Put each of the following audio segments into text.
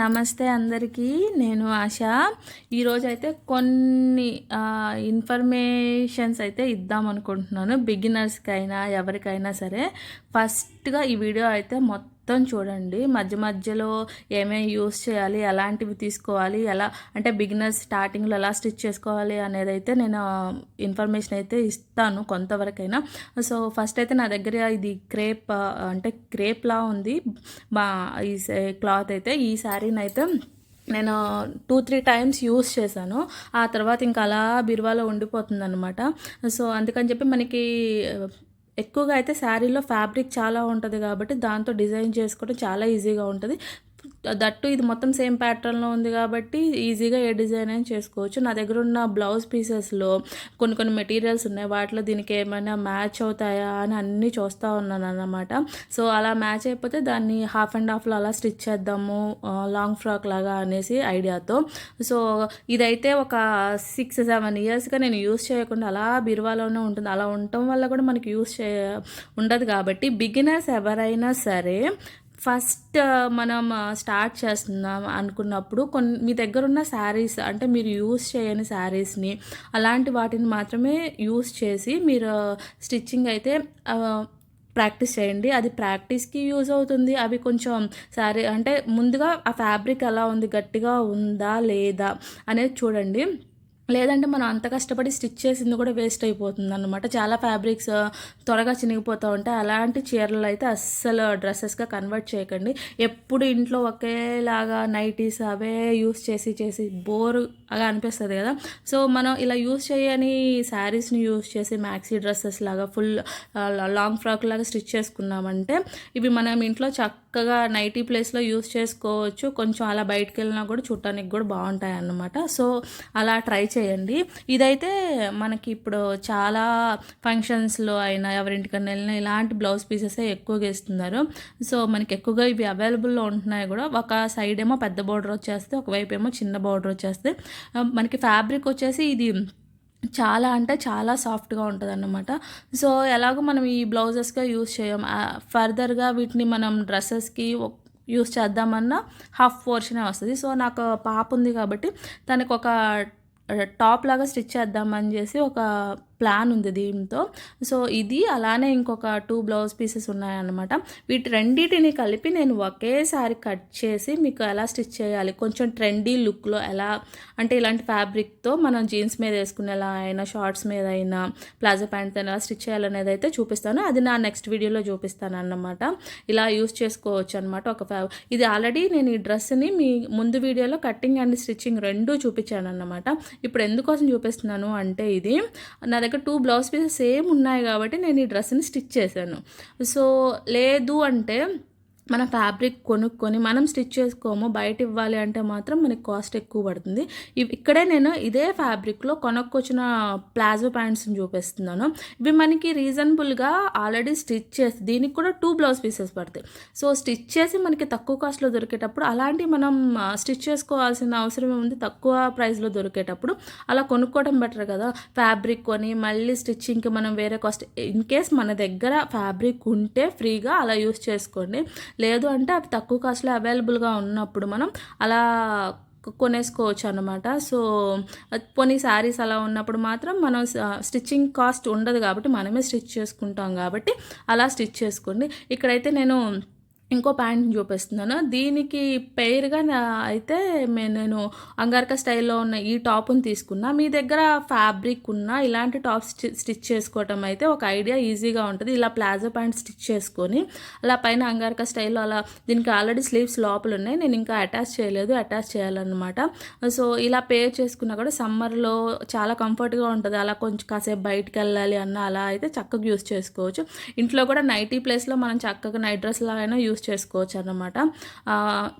నమస్తే అందరికీ నేను ఆశ. ఈరోజు అయితే కొన్ని ఇన్ఫర్మేషన్స్ అయితే ఇద్దాం అనుకుంటున్నాను. బిగినర్స్కి అయినా ఎవరికైనా సరే. ఫస్ట్గా ఈ వీడియో అయితే మొత్తం మొత్తం చూడండి. మధ్య మధ్యలో ఏమేమి యూస్ చేయాలి ఎలాంటివి తీసుకోవాలి ఎలా అంటే బిగినర్స్ స్టార్టింగ్లో ఎలా స్టిచ్ చేసుకోవాలి అనేది అయితే నేను ఇన్ఫర్మేషన్ అయితే ఇస్తాను కొంతవరకైనా. సో ఫస్ట్ అయితే నా దగ్గర ఇది క్రేప్ అంటే క్రేప్లా ఉంది. బా ఈ క్లాత్ అయితే. ఈ శారీని అయితే నేను టూ త్రీ టైమ్స్ యూస్ చేశాను. ఆ తర్వాత ఇంకా అలా బిరువాలో ఉండిపోతుంది అనమాట సో అందుకని చెప్పి మనకి ఎక్కువగా అయితే శారీలో ఫ్యాబ్రిక్ చాలా ఉంటుంది కాబట్టి దాంతో డిజైన్ చేసుకోవడం చాలా ఈజీగా ఉంటుంది. దట్టు ఇది మొత్తం సేమ్ ప్యాటర్న్లో ఉంది కాబట్టి ఈజీగా ఏ డిజైన్ అయినా చేసుకోవచ్చు. నా దగ్గర ఉన్న బ్లౌజ్ పీసెస్లో కొన్ని కొన్ని మెటీరియల్స్ ఉన్నాయి. వాటిలో దీనికి ఏమైనా మ్యాచ్ అవుతాయా అని అన్నీ చూస్తూ ఉన్నాను అన్నమాట. సో అలా మ్యాచ్ అయిపోతే దాన్ని హాఫ్ అండ్ హాఫ్లో అలా స్టిచ్ చేద్దాము లాంగ్ ఫ్రాక్ లాగా అనేసి ఐడియాతో. సో ఇదైతే ఒక సిక్స్ సెవెన్ ఇయర్స్గా నేను యూస్ చేయకుండా అలా బిరువాలోనే ఉంటుంది. అలా ఉండటం వల్ల కూడా మనకి యూస్ చే ఉండదు కాబట్టి బిగినర్స్ ఎవరైనా సరే ఫస్ట్ మనం స్టార్ట్ చేస్తున్నాం అనుకున్నప్పుడు కొన్ని మీ దగ్గర ఉన్న శారీస్ అంటే మీరు యూస్ చేయని శారీస్ని అలాంటి వాటిని మాత్రమే యూస్ చేసి మీరు స్టిచ్చింగ్ అయితే ప్రాక్టీస్ చేయండి. అది ప్రాక్టీస్కి యూజ్ అవుతుంది. అవి కొంచెం శారీ అంటే ముందుగా ఆ ఫ్యాబ్రిక్ ఎలా ఉంది? గట్టిగా ఉందా? లేదా? అనేది చూడండి. లేదంటే మనం అంత కష్టపడి స్టిచ్ చేసింది కూడా వేస్ట్ అయిపోతుంది అనమాట చాలా ఫ్యాబ్రిక్స్ త్వరగా చినిగిపోతూ ఉంటాయి. అలాంటి చీరలు అయితే అస్సలు డ్రెస్సెస్గా కన్వర్ట్ చేయకండి. ఎప్పుడు ఇంట్లో ఒకేలాగా నైటీస్ అవే యూస్ చేసి చేసి బోర్ అలా అనిపిస్తుంది కదా. సో మనం ఇలా యూస్ చేయని శారీస్ని యూస్ చేసి మ్యాక్సీ డ్రెస్సెస్ లాగా ఫుల్ లాంగ్ ఫ్రాక్ లాగా స్టిచ్ చేసుకున్నామంటే ఇవి మనం ఇంట్లో చక్కగా నైటీ ప్లేస్లో యూస్ చేసుకోవచ్చు. కొంచెం అలా బయటకు వెళ్ళినా కూడా చూడటానికి కూడా బాగుంటాయి అన్నమాట సో అలా ట్రై చేయండి. ఇదైతే మనకి ఇప్పుడు చాలా ఫంక్షన్స్లో అయినా ఎవరింటికన్నా వెళ్ళినా ఇలాంటి బ్లౌజ్ పీసెసే ఎక్కువగా ఇస్తున్నారు సో మనకి ఎక్కువగా ఇవి అవైలబుల్లో ఉంటున్నాయి కూడా. ఒక సైడ్ ఏమో పెద్ద బార్డర్ వచ్చేస్తే ఒకవైపు ఏమో చిన్న బార్డర్ వచ్చేస్తే మనకి ఫ్యాబ్రిక్ వచ్చేసి ఇది చాలా అంటే చాలా సాఫ్ట్గా ఉంటుంది అన్నమాట సో ఎలాగో మనం ఈ బ్లౌజెస్గా యూస్ చేయం ఫర్దర్గా వీటిని మనం డ్రెస్సెస్కి యూస్ చేద్దామన్నా హాఫ్ పోర్షనే వస్తుంది. సో నాకు పాప ఉంది కాబట్టి తనకు ఒక టాప్ లాగా స్టిచ్ చేద్దామని చేసి ఒక ప్లాన్ ఉంది దీంతో. సో ఇది అలానే ఇంకొక టూ బ్లౌజ్ పీసెస్ ఉన్నాయన్నమాట. వీటి రెండింటిని కలిపి నేను ఒకేసారి కట్ చేసి మీకు ఎలా స్టిచ్ చేయాలి కొంచెం ట్రెండీ లుక్లో ఎలా అంటే ఇలాంటి ఫ్యాబ్రిక్తో మనం జీన్స్ మీద వేసుకునేలా అయినా షార్ట్స్ మీద అయినా ప్లాజో ప్యాంట్తో ఎలా స్టిచ్ చేయాలనేది అయితే చూపిస్తాను. అది నా నెక్స్ట్ వీడియోలో చూపిస్తాను అన్నమాట ఇలా యూస్ చేసుకోవచ్చు అనమాట ఒక ఫ్యా ఇది ఆల్రెడీ నేను ఈ డ్రెస్ని మీ ముందు వీడియోలో కటింగ్ అండ్ స్టిచ్చింగ్ రెండూ చూపించాను అన్నమాట ఇప్పుడు ఎందుకోసం చూపిస్తున్నాను అంటే ఇది నా దగ్గర టూ బ్లౌజ్ పీసెస్ సేమ్ ఉన్నాయి కాబట్టి నేను ఈ డ్రెస్ని స్టిచ్ చేశాను. సో లేదు అంటే మన ఫ్యాబ్రిక్ కొనుక్కొని మనం స్టిచ్ చేసుకోము బయట ఇవ్వాలి అంటే మాత్రం మనకి కాస్ట్ ఎక్కువ పడుతుంది. ఇక్కడే నేను ఇదే ఫ్యాబ్రిక్లో కొనుక్కొచ్చిన ప్లాజో ప్యాంట్స్ని చూపిస్తున్నాను. ఇవి మనకి రీజనబుల్గా ఆల్రెడీ స్టిచ్ చేసి దీనికి కూడా టూ బ్లౌజ్ పీసెస్ పడతాయి. సో స్టిచ్ చేసి మనకి తక్కువ కాస్ట్లో దొరికేటప్పుడు అలాంటి మనం స్టిచ్ చేసుకోవాల్సిన అవసరం ఉంది తక్కువ ప్రైస్లో దొరికేటప్పుడు అలా కొనుక్కోవడం బెటర్ కదా. ఫ్యాబ్రిక్ కొని మళ్ళీ స్టిచ్చింగ్కి మనం వేరే కాస్ట్ ఇన్ కేస్ మన దగ్గర ఫ్యాబ్రిక్ ఉంటే ఫ్రీగా అలా యూస్ చేసుకోండి. లేదు అంటే అవి తక్కువ కాస్ట్లో అవైలబుల్గా ఉన్నప్పుడు మనం అలా కొనేసుకోవచ్చు అనమాట సో కొన్ని శారీస్ అలా ఉన్నప్పుడు మాత్రం మనం స్టిచ్చింగ్ కాస్ట్ ఉండదు కాబట్టి మనమే స్టిచ్ చేసుకుంటాం కాబట్టి అలా స్టిచ్ చేసుకోండి. ఇక్కడైతే నేను ఇంకో ప్యాంట్ చూపిస్తున్నాను. దీనికి పెయిర్గా అయితే నేను అంగార్క స్టైల్లో ఉన్న ఈ టాప్ని తీసుకున్నా. మీ దగ్గర ఫ్యాబ్రిక్ ఉన్న ఇలాంటి టాప్ స్టిచ్ చేసుకోవటం అయితే ఒక ఐడియా ఈజీగా ఉంటుంది. ఇలా ప్లాజో ప్యాంట్ స్టిచ్ చేసుకొని అలా పైన అంగార్క స్టైల్లో అలా దీనికి ఆల్రెడీ స్లీవ్స్ లోపల ఉన్నాయి. నేను ఇంకా అటాచ్ చేయలేదు. అటాచ్ చేయాలన్నమాట. సో ఇలా పేర్ చేసుకున్నా కూడా సమ్మర్లో చాలా కంఫర్ట్గా ఉంటుంది. అలా కొంచెం కాసేపు బయటకు వెళ్ళాలి అన్న అలా అయితే చక్కగా యూస్ చేసుకోవచ్చు. ఇంట్లో కూడా నైటీ ప్లేస్లో మనం చక్కగా నైట్ డ్రెస్ లాగైనా యూస్ యూస్ చేసుకోవచ్చు అనమాట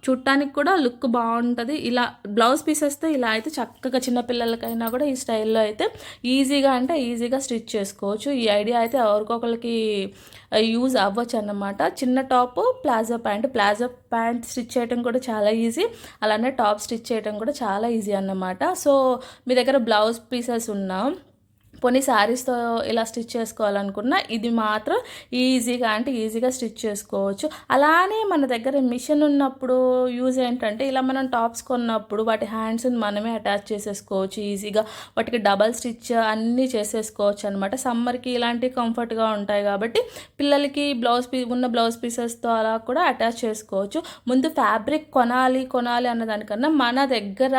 చూడటానికి కూడా లుక్ బాగుంటుంది. ఇలా బ్లౌజ్ పీసెస్తో ఇలా అయితే చక్కగా చిన్నపిల్లలకైనా కూడా ఈ స్టైల్లో అయితే ఈజీగా అంటే ఈజీగా స్టిచ్ చేసుకోవచ్చు. ఈ ఐడియా అయితే ఎవరికొకరికి యూజ్ అవ్వచ్చు అన్నమాట. చిన్న top palazzo pant. Palazzo pant stitch చేయడం కూడా చాలా ఈజీ. అలానే టాప్ స్టిచ్ చేయడం కూడా చాలా ఈజీ అన్నమాట. సో మీ దగ్గర బ్లౌజ్ పీసెస్ ఉన్నా కొన్ని శారీస్తో ఇలా స్టిచ్ చేసుకోవాలనుకున్నా ఇది మాత్రం ఈజీగా అంటే ఈజీగా స్టిచ్ చేసుకోవచ్చు. అలానే మన దగ్గర మిషన్ ఉన్నప్పుడు యూజ్ ఏంటంటే ఇలా మనం టాప్స్ కొన్నప్పుడు వాటి హ్యాండ్స్ని మనమే అటాచ్ చేసేసుకోవచ్చు ఈజీగా వాటికి డబల్ స్టిచ్ అన్నీ చేసేసుకోవచ్చు అనమాట సమ్మర్కి ఇలాంటివి కంఫర్ట్గా ఉంటాయి కాబట్టి పిల్లలకి బ్లౌజ్ పీ ఉన్న బ్లౌజ్ పీసెస్తో అలా కూడా అటాచ్ చేసుకోవచ్చు. ముందు ఫ్యాబ్రిక్ కొనాలి కొనాలి అన్న దానికన్నా మన దగ్గర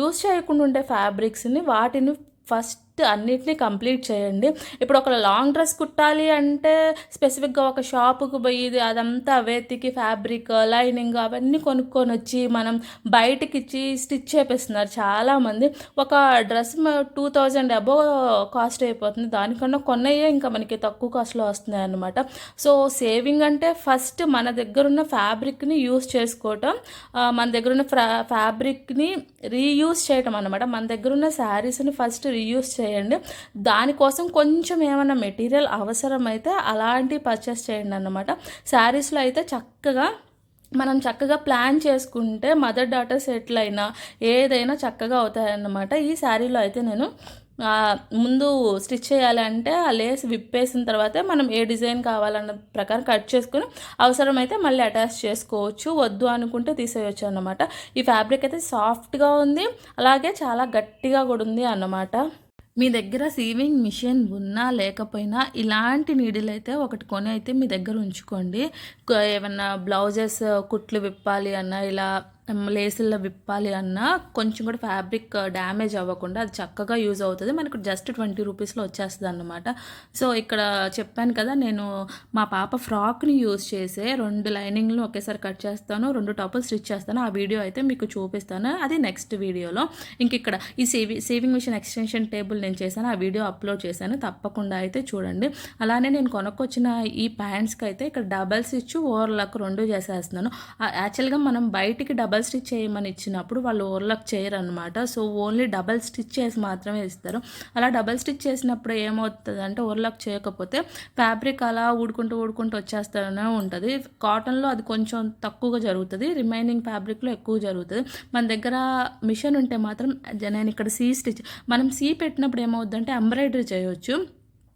యూజ్ చేయకుండా ఉండే ఫ్యాబ్రిక్స్ని వాటిని ఫస్ట్ అన్నిటినీ కంప్లీట్ చేయండి. ఇప్పుడు ఒక లాంగ్ డ్రెస్ కుట్టాలి అంటే స్పెసిఫిక్గా ఒక షాపుకు పోయి ఇది అదంతా వెతికి ఫ్యాబ్రిక్ లైనింగ్ అవన్నీ కొనుక్కొని వచ్చి మనం బయటకి ఇచ్చి స్టిచ్ చేపిస్తున్నారు చాలామంది. ఒక డ్రెస్ టూ థౌజండ్ అబో కాస్ట్ అయిపోతుంది. దానికన్నా కొన్నయ్యే ఇంకా మనకి తక్కువ కాస్ట్లో వస్తున్నాయి అన్నమాట సో సేవింగ్ అంటే ఫస్ట్ మన దగ్గర ఉన్న ఫ్యాబ్రిక్ని యూస్ చేసుకోవటం మన దగ్గర ఉన్న ఫ్రా ఫ్యాబ్రిక్ని రీయూస్ చేయటం అనమాట మన దగ్గర ఉన్న శారీస్ని ఫస్ట్ రీయూస్ చే దానికోసం కొంచెం ఏమైనా మెటీరియల్ అవసరమైతే అలాంటి పర్చేస్ చేయండి అన్నమాట. శారీస్లో అయితే చక్కగా మనం చక్కగా ప్లాన్ చేసుకుంటే మదర్ డాటర్ సెటిల్ అయినా ఏదైనా చక్కగా అవుతాయన్నమాట. ఈ శారీలో అయితే నేను ముందు స్టిచ్ చేయాలంటే ఆ లేస్ విప్పేసిన తర్వాతే మనం ఏ డిజైన్ కావాలన్న ప్రకారం కట్ చేసుకుని అవసరమైతే మళ్ళీ అటాచ్ చేసుకోవచ్చు. వద్దు అనుకుంటే తీసేయచ్చు అన్నమాట. ఈ ఫ్యాబ్రిక్ అయితే సాఫ్ట్గా ఉంది అలాగే చాలా గట్టిగా కూడా ఉంది అన్నమాట. మీ దగ్గర సీవింగ్ మిషన్ ఉన్నా లేకపోయినా ఇలాంటి నీడిల్ అయితే ఒకటి కొని అయితే మీ దగ్గర ఉంచుకోండి. ఏమన్నా బ్లౌజెస్ కుట్లు విప్పాలి అన్నా ఇలా లేసుల్లో విప్పాలి అన్నా కొంచెం కూడా ఫ్యాబ్రిక్ డ్యామేజ్ అవ్వకుండా అది చక్కగా యూజ్ అవుతుంది. మనకు జస్ట్ ట్వంటీ రూపీస్లో వచ్చేస్తుంది అన్నమాట. సో ఇక్కడ చెప్పాను కదా నేను మా పాప ఫ్రాక్ని యూజ్ చేసే రెండు లైనింగ్లు ఒకేసారి కట్ చేస్తాను రెండు టాపులు స్టిచ్ చేస్తాను. ఆ వీడియో అయితే మీకు చూపిస్తాను. అది నెక్స్ట్ వీడియోలో. ఇంక ఇక్కడ ఈ సేవి సేవింగ్ మిషన్ ఎక్స్టెన్షన్ టేబుల్ నేను చేశాను ఆ వీడియో అప్లోడ్ చేశాను. తప్పకుండా అయితే చూడండి. అలానే నేను కొనుక్కొచ్చిన ఈ ప్యాంట్స్కి అయితే ఇక్కడ డబల్ స్టిచ్ ఓవర్లాక్ రెండు చేసేస్తున్నాను. ఆ- యాక్చువల్గా మనం బయటికి డబల్ డబల్ స్టిచ్ చేయమని ఇచ్చినప్పుడు వాళ్ళు ఓవర్లాక్ చేయరు అనమాట సో ఓన్లీ డబల్ స్టిచ్ చేసి మాత్రమే ఇస్తారు. అలా డబల్ స్టిచ్ చేసినప్పుడు ఏమవుతుంది అంటే ఓవర్లాక్ చేయకపోతే ఫ్యాబ్రిక్ అలా ఊడుకుంటూ ఊడుకుంటూ వచ్చేస్తూనే ఉంటుంది. కాటన్లో అది కొంచెం తక్కువగా జరుగుతుంది. రిమైనింగ్ ఫ్యాబ్రిక్లో ఎక్కువ జరుగుతుంది. మన దగ్గర మిషన్ ఉంటే మాత్రం నేను ఇక్కడ సీ స్టిచ్ మనం సీ పెట్టినప్పుడు ఏమవుతుందంటే ఎంబ్రాయిడరీ చేయొచ్చు.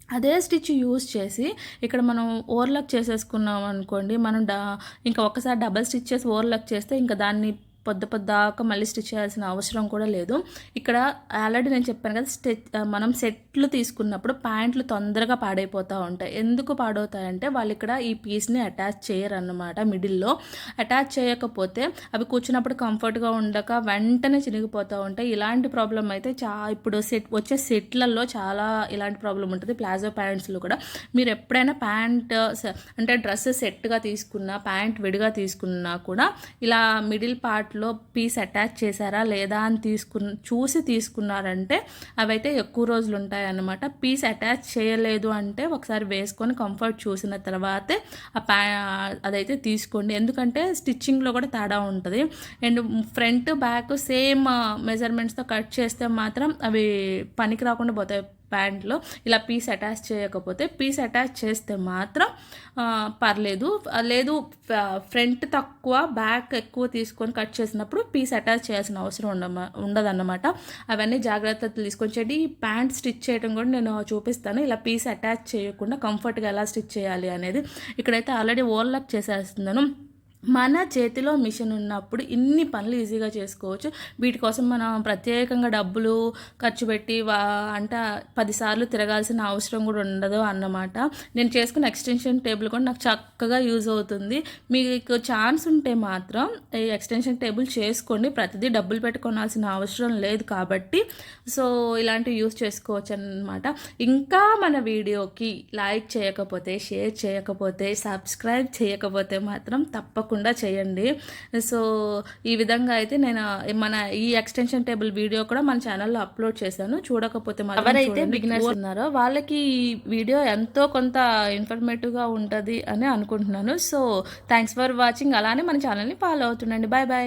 అదే స్టిచ్ యూస్ చేసి ఇక్కడ మనం ఓవర్లాక్ చేసేసుకున్నాం అనుకోండి మనం డా ఇంకా ఒకసారి డబల్ స్టిచ్ చేసి ఓవర్లాక్ చేస్తే ఇంకా దాన్ని పొద్దు పొద్దాక మళ్ళీ స్టిచ్ చేయాల్సిన అవసరం కూడా లేదు. ఇక్కడ ఆల్రెడీ నేను చెప్పాను కదా స్టెచ్ మనం సెట్లు తీసుకున్నప్పుడు ప్యాంట్లు తొందరగా పాడైపోతూ ఉంటాయి. ఎందుకు పాడవుతాయంటే వాళ్ళు ఇక్కడ ఈ పీస్ని అటాచ్ చేయరన్నమాట మిడిల్లో. అటాచ్ చేయకపోతే అవి కూర్చున్నప్పుడు కంఫర్ట్గా ఉండక వెంటనే చినిగిపోతూ ఉంటాయి. ఇలాంటి ప్రాబ్లం అయితే చా ఇప్పుడు సెట్ వచ్చే సెట్లలో చాలా ఇలాంటి ప్రాబ్లం ఉంటుంది. ప్లాజో ప్యాంట్స్లో కూడా. మీరు ఎప్పుడైనా ప్యాంట్ అంటే డ్రెస్ సెట్గా తీసుకున్నా ప్యాంట్ విడిగా తీసుకున్నా కూడా ఇలా మిడిల్ పార్ట్ వాటిలో పీస్ అటాచ్ చేశారా లేదా అని తీసుకున్న చూసి తీసుకున్నారంటే అవైతే ఎక్కువ రోజులు ఉంటాయి అన్నమాట పీస్ అటాచ్ చేయలేదు అంటే ఒకసారి వేసుకొని కంఫర్ట్ చూసిన తర్వాతే ఆ ప్యా అదైతే తీసుకోండి. ఎందుకంటే స్టిచ్చింగ్లో కూడా తేడా ఉంటుంది. అండ్ ఫ్రంట్ బ్యాక్ సేమ్ మెజర్మెంట్స్తో కట్ చేస్తే మాత్రం అవి పనికి రాకుండా పోతాయి. ప్యాంట్లో ఇలా పీస్ అటాచ్ చేయకపోతే పీస్ అటాచ్ చేస్తే మాత్రం పర్లేదు. లేదు ఫ్రంట్ తక్కువ బ్యాక్ ఎక్కువ తీసుకొని కట్ చేసినప్పుడు పీస్ అటాచ్ చేయాల్సిన అవసరం ఉండ ఉండదన్నమాట. అవన్నీ జాగ్రత్తలు తీసుకొని చేయండి ఈ ప్యాంట్ స్టిచ్ చేయడం కూడా నేను చూపిస్తాను. ఇలా పీస్ అటాచ్ చేయకుండా కంఫర్ట్గా ఎలా స్టిచ్ చేయాలి అనేది ఇక్కడైతే ఆల్రెడీ ఓవర్లాక్ చేసేస్తున్నాను. మన చేతిలో మిషన్ ఉన్నప్పుడు ఇన్ని పనులు ఈజీగా చేసుకోవచ్చు. వీటి కోసం మనం ప్రత్యేకంగా డబ్బులు ఖర్చు పెట్టి వా అంటే పదిసార్లు తిరగాల్సిన అవసరం కూడా ఉండదు అన్నమాట. నేను చేసుకున్న ఎక్స్టెన్షన్ టేబుల్ కూడా నాకు చక్కగా యూజ్ అవుతుంది. మీకు ఛాన్స్ ఉంటే మాత్రం ఈ ఎక్స్టెన్షన్ టేబుల్ చేసుకోండి. ప్రతిదీ డబ్బులు పెట్టుకోవాల్సిన అవసరం లేదు కాబట్టి. సో ఇలాంటివి యూజ్ చేసుకోవచ్చు అనమాట ఇంకా మన వీడియోకి లైక్ చేయకపోతే షేర్ చేయకపోతే సబ్స్క్రైబ్ చేయకపోతే మాత్రం తప్పకుండా చేయండి. సో ఈ విధంగా అయితే నేను మన ఈ ఎక్స్టెన్షన్ టేబుల్ వీడియో కూడా మన ఛానల్లో అప్లోడ్ చేశాను. చూడకపోతే ఎవరైతే బిగినర్స్ ఉన్నారో వాళ్ళకి ఈ వీడియో ఎంతో కొంత ఇన్ఫర్మేటివ్గా ఉంటుంది అని అనుకుంటున్నాను. సో థ్యాంక్స్ ఫర్ వాచింగ్ అలానే మన ఛానల్ని ఫాలో అవుతుండండి. Bye bye